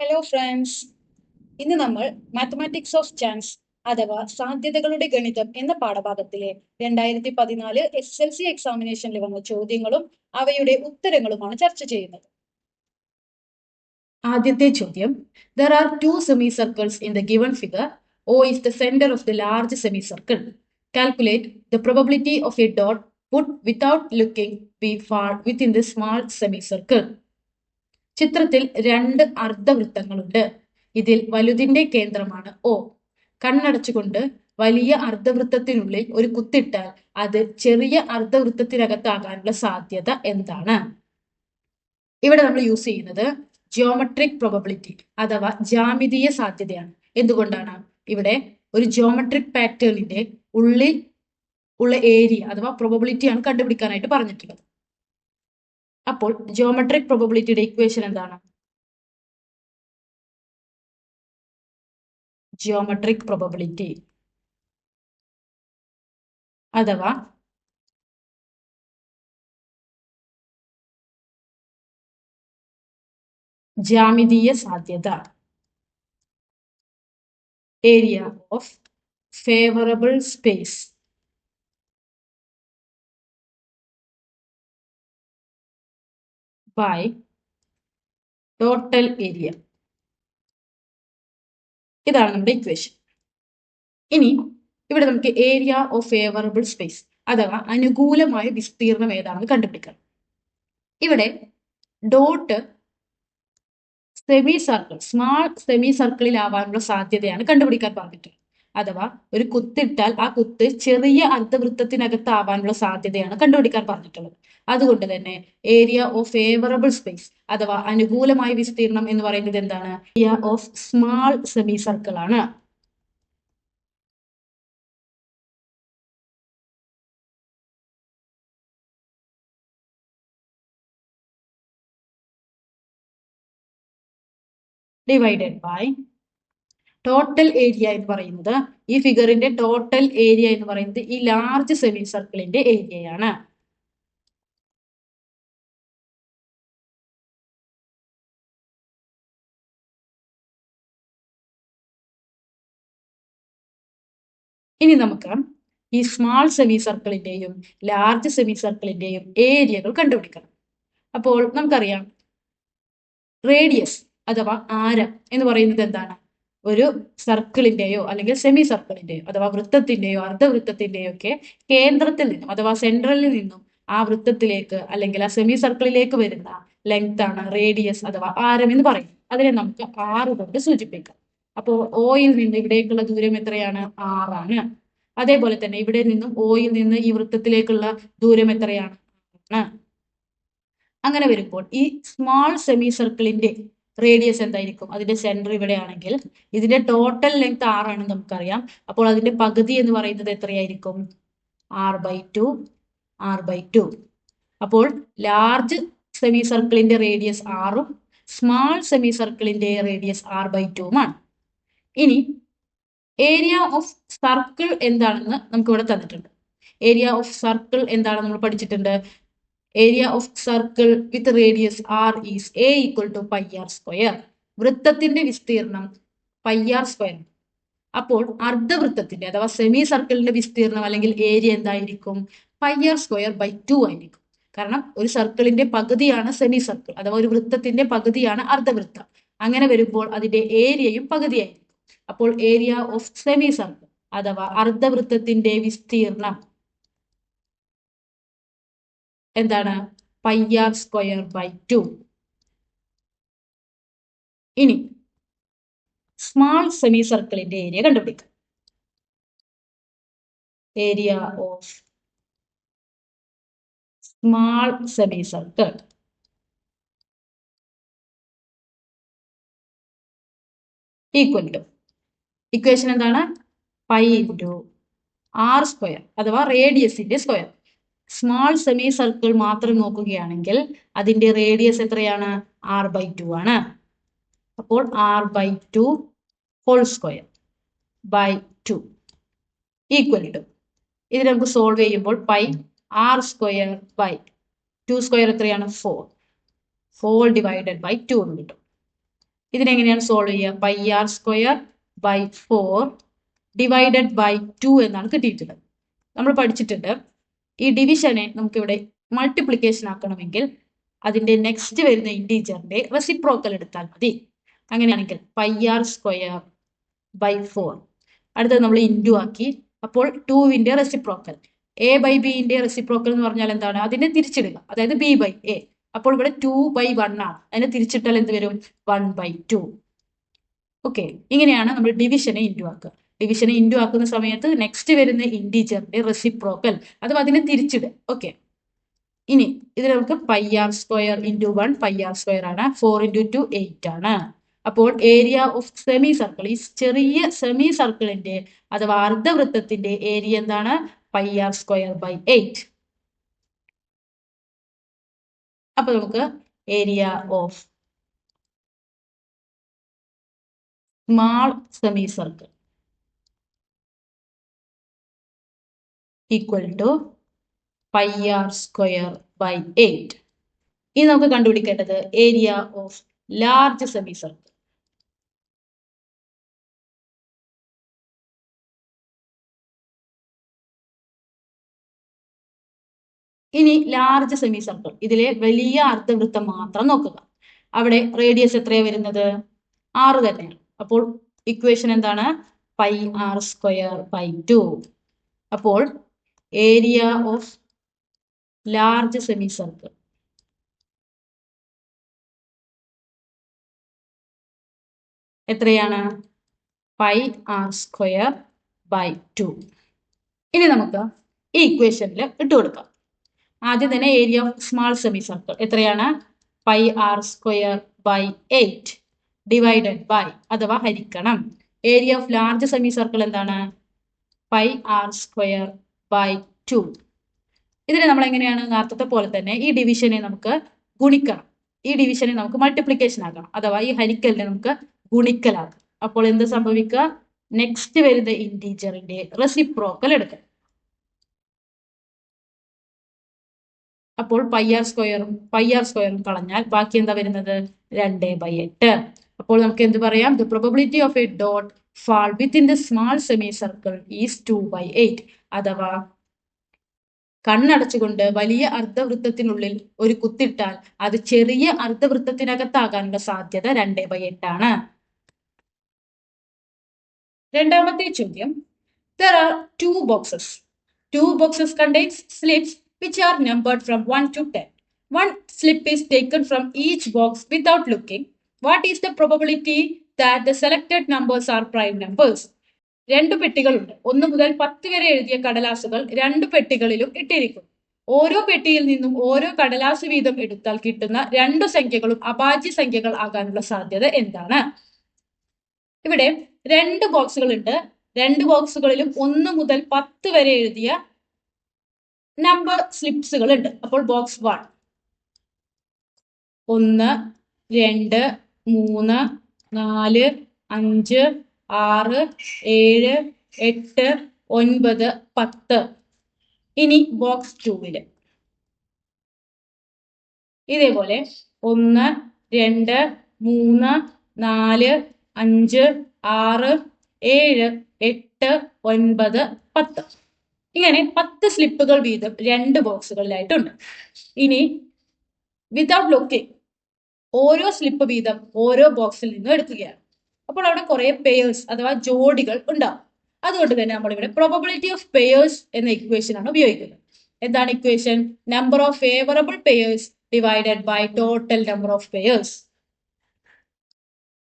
Hello friends ഇന്ന് നമ്മൾ mathematics of chance അഥവാ സാധ്യതകളുടെ ഗണിതം എന്ന പാഠഭാഗത്തിലെ രണ്ടായിരത്തി പതിനാല് എസ് എൽ സി എക്സാമിനേഷനിൽ വന്ന ചോദ്യങ്ങളും അവയുടെ ഉത്തരങ്ങളുമാണ് ചർച്ച ചെയ്യുന്നത്. ആദ്യത്തെ ചോദ്യം there are two semicircles in the given figure O is the centre of the large semicircle calculate the probability of a dot put without looking be fall within the small semicircle ചിത്രത്തിൽ രണ്ട് അർദ്ധവൃത്തങ്ങളുണ്ട്. ഇതിൽ വലുതിന്റെ കേന്ദ്രമാണ് O. കണ്ണടച്ചുകൊണ്ട് വലിയ അർദ്ധവൃത്തത്തിനുള്ളിൽ ഒരു കുത്തിട്ടാൽ അത് ചെറിയ അർദ്ധവൃത്തത്തിനകത്താകാനുള്ള സാധ്യത എന്താണ്? ഇവിടെ നമ്മൾ യൂസ് ചെയ്യുന്നത് ജിയോമെട്രിക് പ്രോബബിലിറ്റി അഥവാ ജാമിതീയ സാധ്യതയാണ്. എന്തുകൊണ്ടാണ്? ഇവിടെ ഒരു ജിയോമെട്രിക് പാറ്റേണിന്റെ ഉള്ളിൽ ഉള്ള ഏരിയ അഥവാ പ്രോബബിലിറ്റി ആണ് കണ്ടുപിടിക്കാനായിട്ട് പറഞ്ഞിട്ടുള്ളത്. അപ്പോൾ ജിയോമെട്രിക് പ്രോബബിലിറ്റിയുടെ ഇക്വേഷൻ എന്താണ്? ജിയോമെട്രിക് പ്രോബബിലിറ്റി അഥവാ ജാമിതീയ സാധ്യത. Area of favourable space by total area ഇതാണ് നമ്മുടെ ഇക്വേഷൻ ഇനി ഇവിടെ നമുക്ക് ഏരിയ ഓഫ് ഫേവറബിൾ സ്പേസ് അഥവാ അനുകൂലമായ വിസ്തീർണം ഏതാണെന്ന് കണ്ടുപിടിക്കണം ഇവിടെ dot semi circle small semi സർക്കിളിൽ ആവാനുള്ള സാധ്യതയാണ് കണ്ടുപിടിക്കാൻ പറഞ്ഞിട്ടുള്ളത്. അഥവാ ഒരു കുത്തിട്ടാൽ ആ കുത്ത് ചെറിയ അർദ്ധവൃത്തത്തിനകത്താവാനുള്ള സാധ്യതയാണ് കണ്ടുപിടിക്കാൻ പറഞ്ഞിട്ടുള്ളത്. അതുകൊണ്ട് തന്നെ ഏരിയ ഓഫ് ഫേവറബിൾ സ്പേസ് അഥവാ അനുകൂലമായ വിസ്തീർണം എന്ന് പറയുന്നത് എന്താണ്? Area of small semi circle ആണ്. ഡിവൈഡഡ് ബൈ ടോട്ടൽ ഏരിയ എന്ന് പറയുന്നത് ഈ ഫിഗറിന്റെ ടോട്ടൽ ഏരിയ എന്ന് പറയുന്നത് ഈ ലാർജ് സെമി സർക്കിളിന്റെ ഏരിയയാണ് ഇനി നമുക്ക് ഈ സ്മാൾ സെമി സർക്കിളിന്റെയും ലാർജ് സെമി സർക്കിളിന്റെയും ഏരിയകൾ കണ്ടുപിടിക്കണം. അപ്പോൾ നമുക്കറിയാം റേഡിയസ് അഥവാ ആരം എന്ന് പറയുന്നത് എന്താണ്? ഒരു സർക്കിളിന്റെയോ അല്ലെങ്കിൽ സെമി സർക്കിളിന്റെയോ അഥവാ വൃത്തത്തിന്റെയോ അർദ്ധവൃത്തത്തിന്റെയോ ഒക്കെ കേന്ദ്രത്തിൽ നിന്നും അഥവാ സെൻട്രലിൽ നിന്നും ആ വൃത്തത്തിലേക്ക് അല്ലെങ്കിൽ ആ സെമി സർക്കിളിലേക്ക് വരുന്ന ലെങ്ത് ആണ് റേഡിയസ് അഥവാ ആരം എന്ന് പറയും അതിനെ നമുക്ക് ആറ് കൊണ്ട് സൂചിപ്പിക്കാം. അപ്പോൾ ഓയിൽ നിന്ന് ഇവിടേക്കുള്ള ദൂരം എത്രയാണ്? ആറാണ് അതേപോലെ തന്നെ ഇവിടെ നിന്നും ഓയിൽ നിന്ന് ഈ വൃത്തത്തിലേക്കുള്ള ദൂരം എത്രയാണ്? അങ്ങനെ വരുമ്പോൾ ഈ സ്മോൾ സെമി സർക്കിളിന്റെ റേഡിയസ് എന്തായിരിക്കും? അതിന്റെ സെന്റർ ഇവിടെ ആണെങ്കിൽ ഇതിന്റെ ടോട്ടൽ ലെങ്ത് ആറാണെന്ന് നമുക്കറിയാം. അപ്പോൾ അതിന്റെ പകുതി എന്ന് പറയുന്നത് എത്രയായിരിക്കും? R by two R by two അപ്പോൾ ലാർജ് സെമി സർക്കിളിന്റെ റേഡിയസ് ആറും സ്മാൾ സെമി സർക്കിളിന്റെ റേഡിയസ് ആർ ബൈ ടുവുമാണ് ഇനി ഏരിയ ഓഫ് സർക്കിൾ എന്താണെന്ന് നമുക്ക് ഇവിടെ തന്നിട്ടുണ്ട്. ഏരിയ ഓഫ് സർക്കിൾ എന്താണെന്ന് നമ്മൾ പഠിച്ചിട്ടുണ്ട്? Area of circle with radius R is a equal to pi R square വൃത്തത്തിന്റെ വിസ്തീർണം പൈ ആർ സ്ക്വയർ അപ്പോൾ അർദ്ധവൃത്തത്തിന്റെ അഥവാ സെമി സർക്കിളിന്റെ വിസ്തീർണം അല്ലെങ്കിൽ ഏരിയ എന്തായിരിക്കും? Pi R square by two ആയിരിക്കും. കാരണം ഒരു സർക്കിളിന്റെ പകുതിയാണ് സെമി സർക്കിൾ അഥവാ ഒരു വൃത്തത്തിന്റെ പകുതിയാണ് അർദ്ധവൃത്തം. അങ്ങനെ വരുമ്പോൾ അതിന്റെ ഏരിയയും പകുതിയായിരിക്കും. അപ്പോൾ ഏരിയ ഓഫ് സെമി സർക്കിൾ അഥവാ അർദ്ധവൃത്തത്തിന്റെ വിസ്തീർണം എന്താണ്? Pi R square by two ഇനി സ്മാൾ സെമി സർക്കിളിന്റെ ഏരിയ കണ്ടുപിടിക്കുക area of small semicircle equal to equation എന്താണ്? പൈ ഇന്റു ആർ സ്ക്വയർ അഥവാ റേഡിയസിന്റെ സ്ക്വയർ സ്മാൾ സെമി സർക്കിൾ മാത്രം നോക്കുകയാണെങ്കിൽ അതിന്റെ റേഡിയസ് എത്രയാണ്? ആർ ബൈ ടു ആണ്. അപ്പോൾ R by two whole square by two equal to ഇത് നമുക്ക് സോൾവ് ചെയ്യുമ്പോൾ pi R square by two square എത്രയാണ്? Four four divided by two എന്ന് കിട്ടും. ഇതിനെങ്ങനെയാണ് സോൾവ് ചെയ്യുക? Pi R square by four divided by two എന്നാണ് കിട്ടിയിട്ടുള്ളത്. നമ്മൾ പഠിച്ചിട്ടുണ്ട് ഈ ഡിവിഷനെ നമുക്ക് ഇവിടെ മൾട്ടിപ്ലിക്കേഷൻ ആക്കണമെങ്കിൽ അതിന്റെ നെക്സ്റ്റ് വരുന്ന ഇന്റീജറിന്റെ റെസിപ്രോക്കൽ എടുത്താൽ മതി. അങ്ങനെയാണെങ്കിൽ pi R square by four അടുത്തത് നമ്മൾ ഇന്റു ആക്കി. അപ്പോൾ ടുവിന്റെ റെസിപ്രോക്കൽ എ ബൈ ബിന്റെ റെസിപ്രോക്കൽ എന്ന് പറഞ്ഞാൽ എന്താണ്? അതിനെ തിരിച്ചിടുക. അതായത് ബി ബൈ എ അപ്പോൾ ഇവിടെ ടു ബൈ വൺ ആണ്. അതിനെ തിരിച്ചിട്ടാൽ എന്ത് വരും? വൺ ബൈ ടു ഓക്കെ ഇങ്ങനെയാണ് നമ്മൾ ഡിവിഷനെ ഇന്റു ആക്കുക. ഡിവിഷനെ ഇന്റു ആക്കുന്ന സമയത്ത് നെക്സ്റ്റ് വരുന്ന ഇന്റീജറിന്റെ റെസിപ്രോക്കൽ അഥവാ അതിനെ തിരിച്ചിടുക. ഓക്കെ ഇനി ഇത് നമുക്ക് pi R square into one pi R square ആണ്. ഫോർ ഇന്റു ടു എയ്റ്റ് ആണ്. അപ്പോൾ ഏരിയ ഓഫ് സെമി സർക്കിൾ ഈ ചെറിയ സെമി സർക്കിളിന്റെ അഥവാ അർദ്ധവൃത്തത്തിന്റെ ഏരിയ എന്താണ്? Pi R square by eight അപ്പൊ നമുക്ക് area of small semicircle equal to pi R square by eight ഇനി നമുക്ക് കണ്ടുപിടിക്കേണ്ടത് area of large semi circle ഇനി ലാർജ് സെമി സർക്കിൾ ഇതിലെ വലിയ അർദ്ധവൃത്തം മാത്രം നോക്കുക. അവിടെ റേഡിയസ് എത്രയാണ് വരുന്നത്? ആറ് തന്നെയാണ്. അപ്പോൾ ഇക്വേഷൻ എന്താണ്? Pi R square by two അപ്പോൾ area of large semi circle എത്രയാണ്? Pi R square by two ഇനി നമുക്ക് ഈ ഇക്വേഷനിൽ ഇട്ട് കൊടുക്കാം. ആദ്യം തന്നെ area of small semi circle എത്രയാണ്? Pi R square by eight divided by അഥവാ ഹരിക്കണം. Area of large semi circle എന്താണ്? Pi R square by two ഇതിനെ നമ്മൾ എങ്ങനെയാണ് നേരത്തെ പോലെ തന്നെ ഈ ഡിവിഷനെ നമുക്ക് ഗുണിക്കണം. ഈ ഡിവിഷനെ നമുക്ക് മൾട്ടിപ്ലിക്കേഷൻ ആക്കണം. അഥവാ ഈ ഹരിക്കലിനെ നമുക്ക് ഗുണിക്കലാക്കാം അപ്പോൾ എന്ത് സംഭവിക്കുക? നെക്സ്റ്റ് വരുന്ന ഇന്റീജറിന്റെ റെസിപ്രോക്കൽ എടുക്കാം. അപ്പോൾ പൈ ആർ സ്ക്വയറും പൈ ആർ സ്ക്വയറും കളഞ്ഞാൽ ബാക്കി എന്താ വരുന്നത്? രണ്ട് ബൈ എട്ട്. അപ്പോൾ നമുക്ക് എന്ത് പറയാം? The probability of a dot fall within the small semicircle is two by eight അഥവാ കണ്ണടച്ചുകൊണ്ട് വലിയ അർദ്ധവൃത്തത്തിനുള്ളിൽ ഒരു കുത്തിട്ടാൽ അത് ചെറിയ അർദ്ധവൃത്തത്തിനകത്താകാനുള്ള സാധ്യത രണ്ട് ബൈ എട്ടാണ് രണ്ടാമത്തെ ചോദ്യം there are two boxes two boxes contains slips which are numbered from 1 to 10. One slip is taken from each box without looking. What is the probability that the selected numbers are prime numbers? രണ്ട് പെട്ടികളുണ്ട്. ഒന്ന് മുതൽ പത്ത് വരെ എഴുതിയ കടലാസുകൾ രണ്ട് പെട്ടികളിലും ഇട്ടിരിക്കും. ഓരോ പെട്ടിയിൽ നിന്നും ഓരോ കടലാസ് വീതം എടുത്താൽ കിട്ടുന്ന രണ്ടു സംഖ്യകളും അഭാജ്യ സംഖ്യകൾ ആകാനുള്ള സാധ്യത എന്താണ്? ഇവിടെ രണ്ട് ബോക്സുകൾ ഉണ്ട് രണ്ട് ബോക്സുകളിലും ഒന്ന് മുതൽ പത്ത് വരെ എഴുതിയ നമ്പർ സ്ലിപ്സുകൾ ഉണ്ട് അപ്പോൾ ബോക്സ് വൺ ഒന്ന് രണ്ട് മൂന്ന് നാല് അഞ്ച് ആറ് ഏഴ് എട്ട് ഒൻപത് പത്ത്. ഇനി ബോക്സ് ടൂവിൽ ഇതേപോലെ ഒന്ന് രണ്ട് മൂന്ന് നാല് അഞ്ച് ആറ് ഏഴ് എട്ട് ഒൻപത് പത്ത്. ഇങ്ങനെ പത്ത് സ്ലിപ്പുകൾ വീതം രണ്ട് ബോക്സുകളിലായിട്ടുണ്ട്. ഇനി വിതൗട്ട് ലുക്കിംഗ് ഓരോ സ്ലിപ്പ് വീതം ഓരോ ബോക്സിൽ നിന്നും എടുക്കുകയാണ്. അപ്പോൾ അവിടെ കുറെ പെയേഴ്സ് അഥവാ ജോഡികൾ ഉണ്ടാവും. അതുകൊണ്ട് തന്നെ നമ്മൾ ഇവിടെ പ്രോബബിലിറ്റി ഓഫ് പെയേഴ്സ് എന്ന ഇക്വേഷൻ ആണ് ഉപയോഗിക്കുന്നത്. എന്താണ് equation number of favourable pairs divided by total number of pairs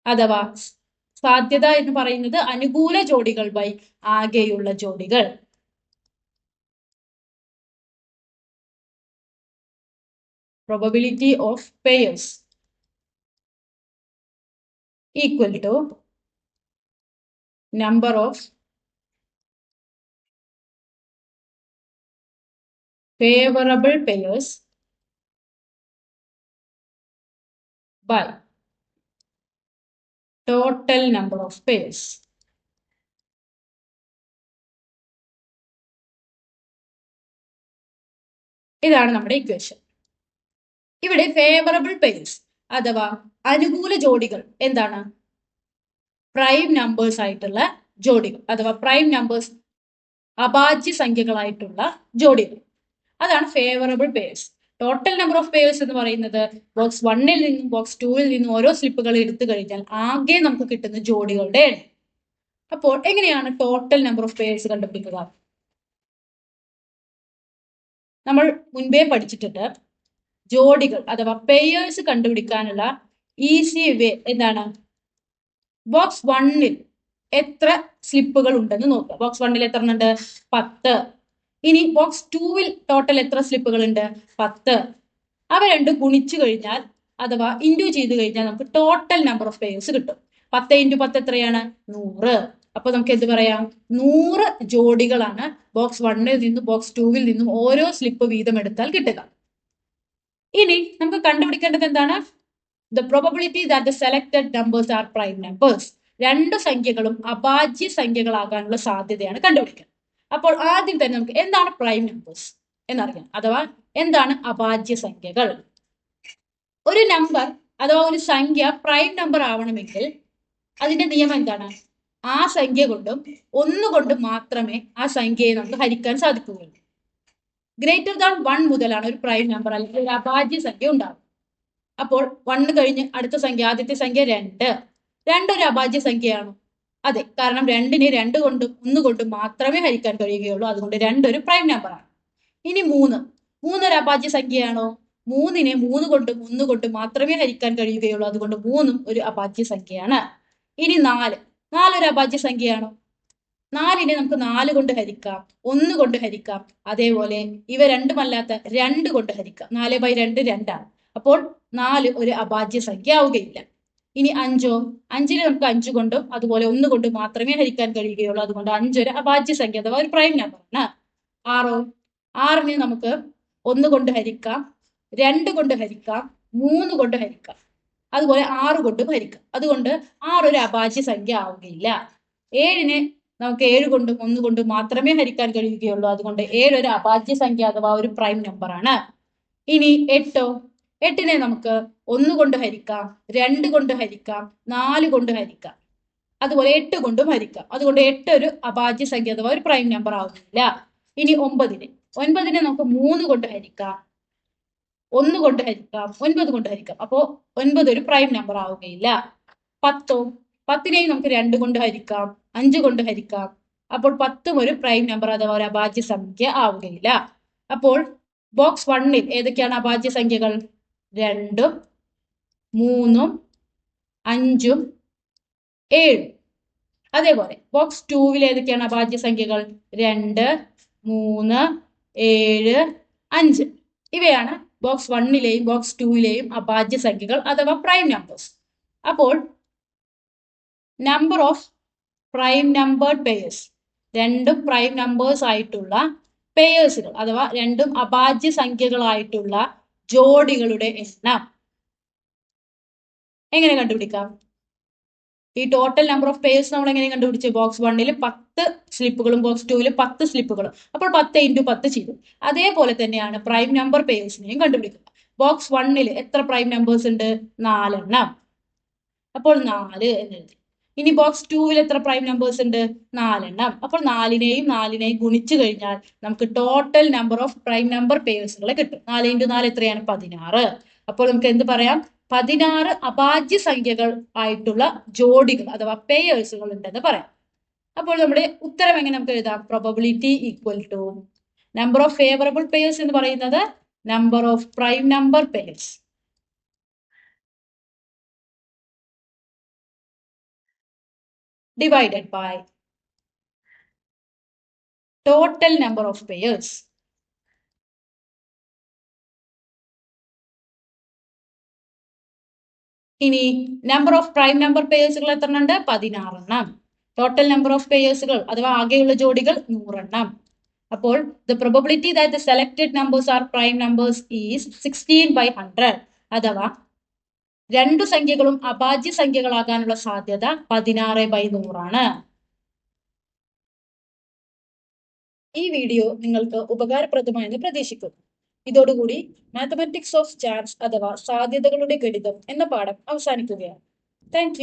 അഥവാ സാധ്യത എന്ന് പറയുന്നത് അനുകൂല ജോഡികൾ ബൈ ആകെയുള്ള ജോഡികൾ. probability of pairs. Equal to number of favorable pairs by total number of pairs. ഇതാണ് നമ്മുടെ ഇക്വേഷൻ ഇവിടെ ഫേവറബിൾ പെയേഴ്സ് അഥവാ അനുകൂല ജോഡികൾ എന്താണ്? പ്രൈം നമ്പേഴ്സ് ആയിട്ടുള്ള ജോഡികൾ അഥവാ പ്രൈം നമ്പേഴ്സ് അഭാജ്യ സംഖ്യകളായിട്ടുള്ള ജോഡികൾ. അതാണ് favourable pairs total number of pairs എന്ന് പറയുന്നത് ബോക്സ് വണ്ണിൽ നിന്നും ബോക്സ് ടൂവിൽ നിന്നും ഓരോ സ്ലിപ്പുകൾ എടുത്തു കഴിഞ്ഞാൽ ആകെ നമുക്ക് കിട്ടുന്ന ജോഡികളുടെ എണ്ണം. അപ്പോൾ എങ്ങനെയാണ് ടോട്ടൽ നമ്പർ ഓഫ് പേഴ്സ് കണ്ടുപിടിക്കുക? നമ്മൾ മുൻപേ പഠിച്ചിട്ടുണ്ട് ജോഡികൾ അഥവാ പേയേഴ്സ് കണ്ടുപിടിക്കാനുള്ള ഈസി വേ എന്താണ്? ബോക്സ് വണ്ണിൽ എത്ര സ്ലിപ്പുകൾ ഉണ്ടെന്ന് നോക്കുക. ബോക്സ് വണ്ണിൽ എത്ര ഉണ്ട് പത്ത്. ഇനി ബോക്സ് ടൂവിൽ ടോട്ടൽ എത്ര സ്ലിപ്പുകൾ ഉണ്ട്? പത്ത്. അവ രണ്ട് ഗുണിച്ചു കഴിഞ്ഞാൽ അഥവാ ഇൻഡു ചെയ്ത് കഴിഞ്ഞാൽ നമുക്ക് ടോട്ടൽ നമ്പർ ഓഫ് പേയേഴ്സ് കിട്ടും. പത്ത് ഇന്റു പത്ത് എത്രയാണ്? നൂറ്. അപ്പൊ നമുക്ക് എന്ത് പറയാം? നൂറ് ജോഡികളാണ് ബോക്സ് വണ്ണിൽ നിന്നും ബോക്സ് ടൂവിൽ നിന്നും ഓരോ സ്ലിപ്പ് വീതം എടുത്താൽ കിട്ടുക. ഇനി നമുക്ക് കണ്ടുപിടിക്കേണ്ടത് എന്താണ്? The probability that the selected numbers are prime numbers രണ്ട് സംഖ്യകളും അഭാജ്യ സംഖ്യകളാകാനുള്ള സാധ്യതയാണ് കണ്ടുപിടിക്കുന്നത് അപ്പോൾ ആദ്യം തന്നെ നമുക്ക് എന്താണ് പ്രൈം നമ്പേഴ്സ് എന്നറിയാം. അഥവാ എന്താണ് അഭാജ്യ സംഖ്യകൾ? ഒരു നമ്പർ അഥവാ ഒരു സംഖ്യ പ്രൈം നമ്പർ ആവണമെങ്കിൽ അതിന്റെ നിയമം എന്താണ്? ആ സംഖ്യ കൊണ്ടും ഒന്നുകൊണ്ടും മാത്രമേ ആ സംഖ്യയെ നമുക്ക് ഹരിക്കാൻ സാധിക്കുകയുള്ളൂ. ഗ്രേറ്റർ ദാൻ വൺ മുതലാണ് ഒരു പ്രൈം നമ്പർ അല്ലെങ്കിൽ ഒരു അഭാജ്യ സംഖ്യ ഉണ്ടാകും അപ്പോൾ വണ്ണ് കഴിഞ്ഞ് അടുത്ത സംഖ്യ ആദ്യത്തെ സംഖ്യ രണ്ട്. രണ്ട് ഒരു അഭാജ്യ സംഖ്യയാണ്. അതെ കാരണം രണ്ടിനെ രണ്ട് കൊണ്ട് ഒന്ന് കൊണ്ട് മാത്രമേ ഹരിക്കാൻ കഴിയുകയുള്ളൂ. അതുകൊണ്ട് രണ്ടൊരു പ്രൈം നമ്പറാണ് ഇനി മൂന്ന്. മൂന്നൊരു അഭാജ്യ സംഖ്യയാണോ? മൂന്നിനെ മൂന്ന് കൊണ്ട് ഒന്ന് കൊണ്ട് മാത്രമേ ഹരിക്കാൻ കഴിയുകയുള്ളൂ. അതുകൊണ്ട് മൂന്നും ഒരു അഭാജ്യ സംഖ്യയാണ്. ഇനി നാല്. നാലൊരു അഭാജ്യ സംഖ്യയാണോ? നാലിനെ നമുക്ക് നാല് കൊണ്ട് ഹരിക്കാം ഒന്ന് കൊണ്ട് ഹരിക്കാം. അതേപോലെ ഇവ രണ്ടുമല്ലാത്ത രണ്ട് കൊണ്ട് ഹരിക്കാം. നാല് ബൈ രണ്ട് രണ്ടാണ്. അപ്പോൾ നാല് ഒരു അഭാജ്യ സംഖ്യ ആവുകയില്ല. ഇനി അഞ്ചോ? അഞ്ചിനെ നമുക്ക് അഞ്ചു കൊണ്ടും അതുപോലെ ഒന്ന് കൊണ്ടും മാത്രമേ ഹരിക്കാൻ കഴിയുകയുള്ളൂ. അതുകൊണ്ട് അഞ്ചൊരു അഭാജ്യ സംഖ്യ അഥവാ ഒരു പ്രൈം നമ്പർ ആണ്. ആറോ? ആറിനെ നമുക്ക് ഒന്ന് കൊണ്ട് ഹരിക്കാം രണ്ട് കൊണ്ട് ഹരിക്കാം മൂന്ന് കൊണ്ട് ഹരിക്കാം. അതുപോലെ ആറ് കൊണ്ടും ഹരിക്കാം. അതുകൊണ്ട് ആറൊരു അഭാജ്യ സംഖ്യ ആവുകയില്ല. ഏഴിനെ നമുക്ക് ഏഴ് കൊണ്ടും ഒന്ന് കൊണ്ടും മാത്രമേ ഹരിക്കാൻ കഴിയുകയുള്ളൂ. അതുകൊണ്ട് ഏഴ് ഒരു അഭാജ്യ സംഖ്യ അഥവാ ഒരു പ്രൈം നമ്പറാണ് ഇനി എട്ടോ? എട്ടിനെ നമുക്ക് ഒന്ന് കൊണ്ട് ഹരിക്കാം രണ്ട് കൊണ്ട് ഹരിക്കാം നാല് കൊണ്ട് ഹരിക്കാം. അതുപോലെ എട്ട് കൊണ്ടും ഹരിക്കാം. അതുകൊണ്ട് എട്ട് ഒരു അഭാജ്യ സംഖ്യ അഥവാ ഒരു പ്രൈം നമ്പർ ആവുന്നില്ല. ഇനി ഒമ്പതിന്? ഒൻപതിനെ നമുക്ക് മൂന്ന് കൊണ്ട് ഹരിക്കാം ഒന്ന് കൊണ്ട് ഹരിക്കാം ഒൻപത് കൊണ്ട് ഹരിക്കാം. അപ്പോ ഒൻപത് ഒരു പ്രൈം നമ്പർ ആവുകയില്ല. പത്തോ? പത്തിനെയും നമുക്ക് രണ്ട് കൊണ്ട് ഹരിക്കാം അഞ്ച് കൊണ്ട് ഹരിക്കാം. അപ്പോൾ പത്തും ഒരു പ്രൈം നമ്പർ അഥവാ ഒരു അഭാജ്യ സംഖ്യ ആവുകയില്ല. അപ്പോൾ ബോക്സ് വണ്ണിൽ ഏതൊക്കെയാണ് അഭാജ്യ സംഖ്യകൾ? രണ്ടും മൂന്നും അഞ്ചും ഏഴും. അതേപോലെ ബോക്സ് ടൂവിൽ ഏതൊക്കെയാണ് അഭാജ്യ സംഖ്യകൾ? രണ്ട് മൂന്ന് ഏഴ് അഞ്ച്. ഇവയാണ് ബോക്സ് വണ്ണിലെയും ബോക്സ് ടൂവിലെയും അഭാജ്യ സംഖ്യകൾ അഥവാ പ്രൈം നമ്പേഴ്സ് അപ്പോൾ number of prime number pairs രണ്ടും പ്രൈം നമ്പേഴ്സ് ആയിട്ടുള്ള പേയേഴ്സുകൾ അഥവാ രണ്ടും അഭാജ്യ സംഖ്യകളായിട്ടുള്ള ജോഡികളുടെ എണ്ണം. എങ്ങനെ കണ്ടുപിടിക്കാം? ഈ ടോട്ടൽ നമ്പർ ഓഫ് പേയേഴ്സ് നമ്മൾ എങ്ങനെ കണ്ടുപിടിച്ചു ബോക്സ് വണ്ണിൽ പത്ത് സ്ലിപ്പുകളും ബോക്സ് ടൂവിൽ പത്ത് സ്ലിപ്പുകളും. അപ്പോൾ പത്ത് ഇന്റു പത്ത് ചെയ്തു. അതേപോലെ തന്നെയാണ് പ്രൈം നമ്പർ പേഴ്സിനെയും കണ്ടുപിടിക്കുക. ബോക്സ് വണ്ണിൽ എത്ര പ്രൈം നമ്പേഴ്സ് ഉണ്ട്? നാലെണ്ണം. അപ്പോൾ നാല് എന്നെഴുതി ഇനി ബോക്സ് ടൂവിൽ എത്ര പ്രൈം നമ്പേഴ്സ് ഉണ്ട്? നാലെണ്ണം. അപ്പോൾ നാലിനെയും നാലിനെയും ഗുണിച്ചു കഴിഞ്ഞാൽ നമുക്ക് total number of prime number പേഴ്സുകളെ കിട്ടും. നാല് ഇന്റു നാല് എത്രയാണ്? പതിനാറ്. അപ്പോൾ നമുക്ക് എന്ത് പറയാം? പതിനാറ് അഭാജ്യ സംഖ്യകൾ ആയിട്ടുള്ള ജോഡികൾ അഥവാ പേയേഴ്സുകൾ ഉണ്ടെന്ന് പറയാം. അപ്പോൾ നമ്മുടെ ഉത്തരം എങ്ങനെ നമുക്ക് എഴുതാം? Probability equal to number of favourable pairs എന്ന് പറയുന്നത് number of prime number pairs divided by total number of pairs. ഇനി നമ്പർ ഓഫ് പ്രൈം നമ്പർ പേയേഴ്സുകൾ എത്ര ഉണ്ട് പതിനാറെണ്ണം. ടോട്ടൽ നമ്പർ ഓഫ് പേയേഴ്സുകൾ അഥവാ ആകെയുള്ള ജോഡികൾ നൂറെണ്ണം. അപ്പോൾ the probability that the selected numbers are prime numbers is sixteen by hundred അഥവാ രണ്ടു സംഖ്യകളും അഭാജ്യ സംഖ്യകളാകാനുള്ള സാധ്യത പതിനാറ് ബൈ നൂറാണ്. ഈ വീഡിയോ നിങ്ങൾക്ക് ഉപകാരപ്രദമായെന്ന് പ്രതീക്ഷിക്കുന്നു. ഇതോടുകൂടി മാത്തമാറ്റിക്സ് ഓഫ് ചാൻസ് അഥവാ സാധ്യതകളുടെ ഗണിതം എന്ന പാഠം അവസാനിക്കുകയാണ്. താങ്ക്